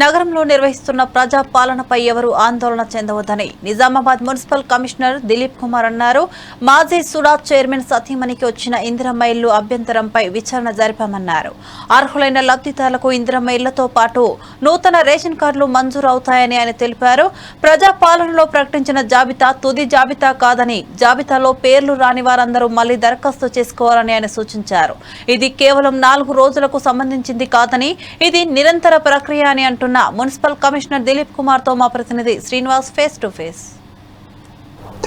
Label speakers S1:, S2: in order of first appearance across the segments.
S1: నగరంలో నిర్వహిస్తున్న ప్రజా పాలనపై ఎవరు ఆందోళన చెందవద్దని నిజామాబాద్ మున్సిపల్ కమిషనర్ దిలీప్ కుమార్ అన్నారు. మాజీ సుడా చైర్మన్ సతీమణికి వచ్చిన ఇందిరమైళ్ళు అభ్యంతరంపై విచారణ జరిపామన్నారు. అర్హులైన లబ్ధిదారులకు ఇందిరమైళ్ళతో పాటు నూతన రేషన్ కార్డులు మంజూరు అవుతాయని ఆయన తెలిపారు. ప్రజా పాలనలో ప్రకటించిన జాబితా తుది జాబితా కాదని జాబితాలో పేర్లు రాని వారందరూ మళ్ళీ దరఖాస్తు చేసుకోవాలని ఆయన సూచించారు. ఇది కేవలం నాలుగు రోజులకు సంబంధించింది కాదని ఇది నిరంతర ప్రక్రియ అని మున్సిపల్ కమిషనర్ దిలీప్ కుమార్తో మా ప్రతినిధి Srinivas face to face.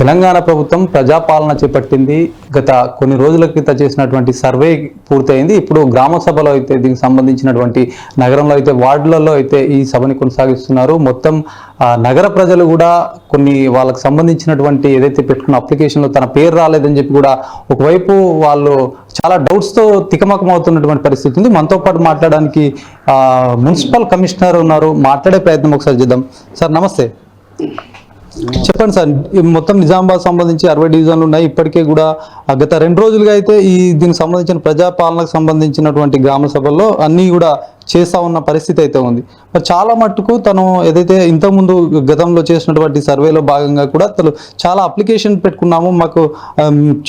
S2: Telangana ప్రభుత్వం ప్రజాపాలన చేపట్టింది. గత కొన్ని రోజుల క్రితం చేసినటువంటి సర్వే పూర్తయింది. ఇప్పుడు గ్రామ సభలో అయితే దీనికి సంబంధించినటువంటి నగరంలో అయితే వార్డులలో అయితే ఈ సభని కొనసాగిస్తున్నారు. మొత్తం నగర ప్రజలు కూడా కొన్ని వాళ్ళకి సంబంధించినటువంటి ఏదైతే పెట్టుకున్న అప్లికేషన్లో తన పేరు రాలేదని చెప్పి కూడా ఒకవైపు వాళ్ళు చాలా డౌట్స్తో తికమకం అవుతున్నటువంటి పరిస్థితి ఉంది. మనతో పాటు మాట్లాడడానికి మున్సిపల్ కమిషనర్ ఉన్నారు. మాట్లాడే ప్రయత్నం ఒకసారి చేద్దాం. సార్ నమస్తే. చెప్పండి సార్ మొత్తం నిజామాబాద్ సంబంధించి అరవై డివిజన్లు ఉన్నాయి. ఇప్పటికే కూడా గత రెండు రోజులుగా అయితే ఈ దీనికి సంబంధించిన ప్రజాపాలనకు సంబంధించినటువంటి గ్రామ సభల్లో అన్నీ కూడా చేస్తా ఉన్న పరిస్థితి అయితే ఉంది. మరి చాలా మట్టుకు తను ఏదైతే ఇంతకుముందు గతంలో చేసినటువంటి సర్వేలో భాగంగా కూడా తను చాలా అప్లికేషన్ పెట్టుకున్నాము. మాకు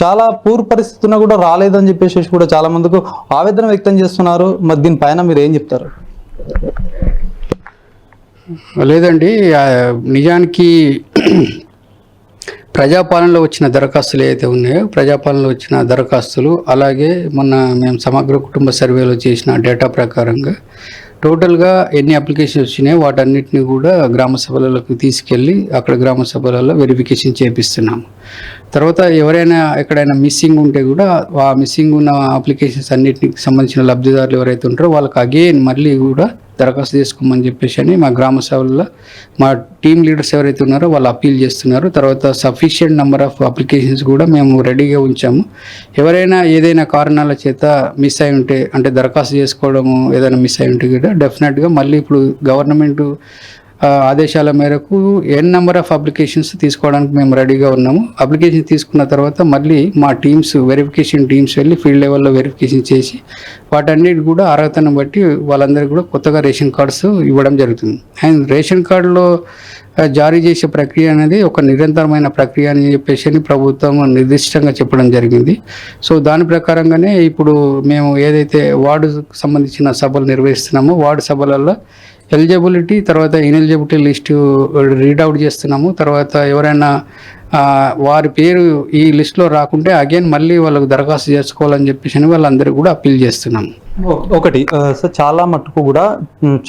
S2: చాలా పూర్ పరిస్థితి కూడా రాలేదని చెప్పేసి కూడా చాలా మందికి ఆవేదన వ్యక్తం చేస్తున్నారు. మరి దీనిపైన మీరు ఏం చెప్తారు?
S3: లేదండి నిజానికి ప్రజాపాలనలో వచ్చిన దరఖాస్తులు ఏవైతే ఉన్నాయో ప్రజాపాలనలో వచ్చిన దరఖాస్తులు అలాగే మొన్న మేము సమగ్ర కుటుంబ సర్వేలో చేసిన డేటా ప్రకారంగా టోటల్గా ఎన్ని అప్లికేషన్స్ వచ్చినాయో వాటన్నిటిని కూడా గ్రామ సభలకు తీసుకెళ్ళి అక్కడ గ్రామ సభలలో వెరిఫికేషన్ చేపిస్తున్నాము. తర్వాత ఎవరైనా ఎక్కడైనా మిస్సింగ్ ఉంటే కూడా ఆ మిస్సింగ్ ఉన్న అప్లికేషన్స్ అన్నిటికి సంబంధించిన లబ్ధిదారులు ఎవరైతే ఉంటారో వాళ్ళకి అగైన్ మళ్ళీ కూడా దరఖాస్తు చేసుకోమని చెప్పేసి అని మా గ్రామ సభల్లో మా టీం లీడర్స్ ఎవరైతే ఉన్నారో వాళ్ళు అప్పీల్ చేస్తున్నారు. తర్వాత సఫిషియంట్ నెంబర్ ఆఫ్ అప్లికేషన్స్ కూడా మేము రెడీగా ఉంచాము. ఎవరైనా ఏదైనా కారణాల చేత మిస్ అయి ఉంటే అంటే దరఖాస్తు చేసుకోవడము ఏదైనా మిస్ అయి ఉంటే కూడా డెఫినెట్గా మళ్ళీ ఇప్పుడు గవర్నమెంట్ ఆదేశాల మేరకు ఎన్ నెంబర్ ఆఫ్ అప్లికేషన్స్ తీసుకోవడానికి మేము రెడీగా ఉన్నాము. అప్లికేషన్ తీసుకున్న తర్వాత మళ్ళీ మా టీమ్స్ వెరిఫికేషన్ టీమ్స్ వెళ్ళి ఫీల్డ్ లెవెల్లో వెరిఫికేషన్ చేసి వాటన్నిటి కూడా అర్హతను బట్టి వాళ్ళందరికీ కూడా కొత్తగా రేషన్ కార్డ్స్ ఇవ్వడం జరుగుతుంది. అండ్ రేషన్ కార్డులో జారీ చేసే ప్రక్రియ అనేది ఒక నిరంతరమైన ప్రక్రియ అని చెప్పేసి అని ప్రభుత్వం నిర్దిష్టంగా చెప్పడం జరిగింది. సో దాని ప్రకారంగానే ఇప్పుడు మేము ఏదైతే వార్డు సంబంధించిన సభలు నిర్వహిస్తున్నామో వార్డు సభలలో ఎలిజిబిలిటీ తర్వాత ఇన్ఎలిజిబిలిటీ లిస్టు రీడౌట్ చేస్తున్నాము. తర్వాత ఎవరైనా వారి పేరు ఈ లిస్ట్లో రాకుంటే అగైన్ మళ్ళీ వాళ్ళకు దరఖాస్తు చేసుకోవాలని చెప్పేసి అని వాళ్ళందరికీ కూడా అప్పీల్ చేస్తున్నాము.
S2: ఒకటి. సార్ చాలా మట్టుకు కూడా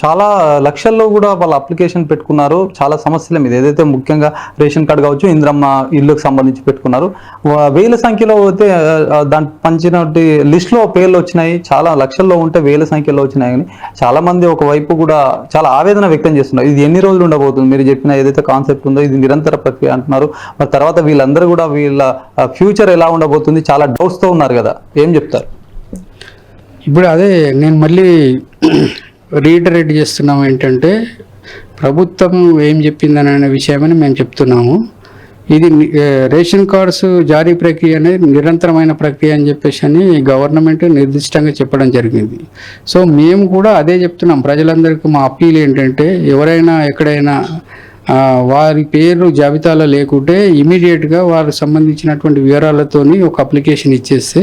S2: చాలా లక్షల్లో కూడా వాళ్ళు అప్లికేషన్ పెట్టుకున్నారు. చాలా సమస్యల మీద. ఏదైతే ముఖ్యంగా రేషన్ కార్డు కావచ్చు ఇంద్రమ్మ ఇల్లుకు సంబంధించి పెట్టుకున్నారు. వేల సంఖ్యలో అయితే దాని పంచిన లిస్ట్లో పేర్లు వచ్చినాయి. చాలా లక్షల్లో ఉంటే వేల సంఖ్యలో వచ్చినాయి కానీ చాలా మంది ఒకవైపు కూడా చాలా ఆవేదన వ్యక్తం చేస్తున్నారు. ఇది ఎన్ని రోజులు ఉండబోతుంది? మీరు చెప్పిన ఏదైతే కాన్సెప్ట్ ఉందో ఇది నిరంతర ప్రక్రియ అంటున్నారు. మరి తర్వాత వీళ్ళందరూ కూడా వీళ్ళ ఫ్యూచర్ ఎలా ఉండబోతుంది? చాలా డౌట్స్తో ఉన్నారు కదా. ఏం చెప్తారు?
S3: ఇప్పుడు అదే నేను మళ్ళీ రీటరేట్ చేస్తున్నాం ఏంటంటే ప్రభుత్వం ఏం చెప్పిందని అనే విషయమని మేము చెప్తున్నాము. ఇది రేషన్ కార్డ్స్ జారీ ప్రక్రియ అనేది నిరంతరమైన ప్రక్రియ అని చెప్పేసి అని గవర్నమెంట్ నిర్దిష్టంగా చెప్పడం జరిగింది. సో మేము కూడా అదే చెప్తున్నాం. ప్రజలందరికీ మా అప్పీల్ ఏంటంటే ఎవరైనా ఎక్కడైనా వారి పేరు జాబితాలో లేకుంటే ఇమీడియట్గా వారికి సంబంధించినటువంటి వివరాలతోని ఒక అప్లికేషన్ ఇచ్చేస్తే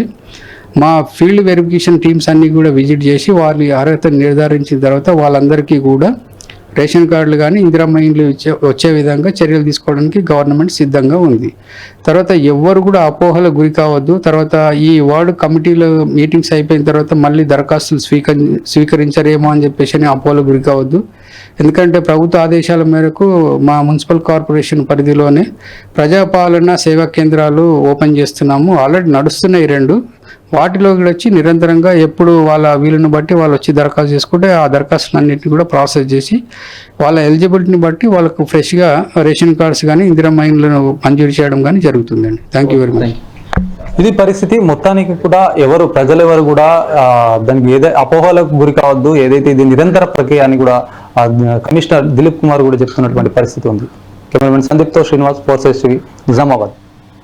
S3: మా ఫీల్డ్ వెరిఫికేషన్ టీమ్స్ అన్నీ కూడా విజిట్ చేసి వారి అర్హత నిర్ధారించిన తర్వాత వాళ్ళందరికీ కూడా రేషన్ కార్డులు కానీ ఇందిరమ్మ ఇండ్లు ఇచ్చే వచ్చే విధంగా చర్యలు తీసుకోవడానికి గవర్నమెంట్ సిద్ధంగా ఉంది. తర్వాత ఎవ్వరు కూడా అపోహలకు గురి కావద్దు. తర్వాత ఈ వార్డు కమిటీలో మీటింగ్స్ అయిపోయిన తర్వాత మళ్ళీ దరఖాస్తులు స్వీకరి స్వీకరించరేమో అని చెప్పేసి అని అపోహలకు గురి కావద్దు. ఎందుకంటే ప్రభుత్వ ఆదేశాల మేరకు మా మున్సిపల్ కార్పొరేషన్ పరిధిలోనే ప్రజాపాలన సేవా కేంద్రాలు ఓపెన్ చేస్తున్నాము. ఆల్రెడీ నడుస్తున్నాయి రెండు. వాటిలో కూడా వచ్చి నిరంతరంగా ఎప్పుడు వాళ్ళ వీలుని బట్టి వాళ్ళు వచ్చి దరఖాస్తు చేసుకుంటే ఆ దరఖాస్తులన్నింటినీ కూడా ప్రాసెస్ చేసి వాళ్ళ ఎలిజిబిలిటీని బట్టి వాళ్ళకు ఫ్రెష్గా రేషన్ కార్డ్స్ కానీ ఇందిరా మైన్లను మంజూరు చేయడం కానీ జరుగుతుందండి. థ్యాంక్ యూ వెరీ మచ్
S2: ఇది పరిస్థితి మొత్తానికి కూడా ఎవరు ప్రజలు ఎవరు కూడా దానికి ఏదైతే అపోహలకు గురి కావద్దు. ఏదైతే ఇది నిరంతర ప్రక్రియ అని కూడా కమిషనర్ దిలీప్ కుమార్ కూడా చెప్తున్నటువంటి పరిస్థితి ఉంది. కెమెరామెన్ సందీప్తో శ్రీనివాస్ ఫోర్సెస్ నిజామాబాద్.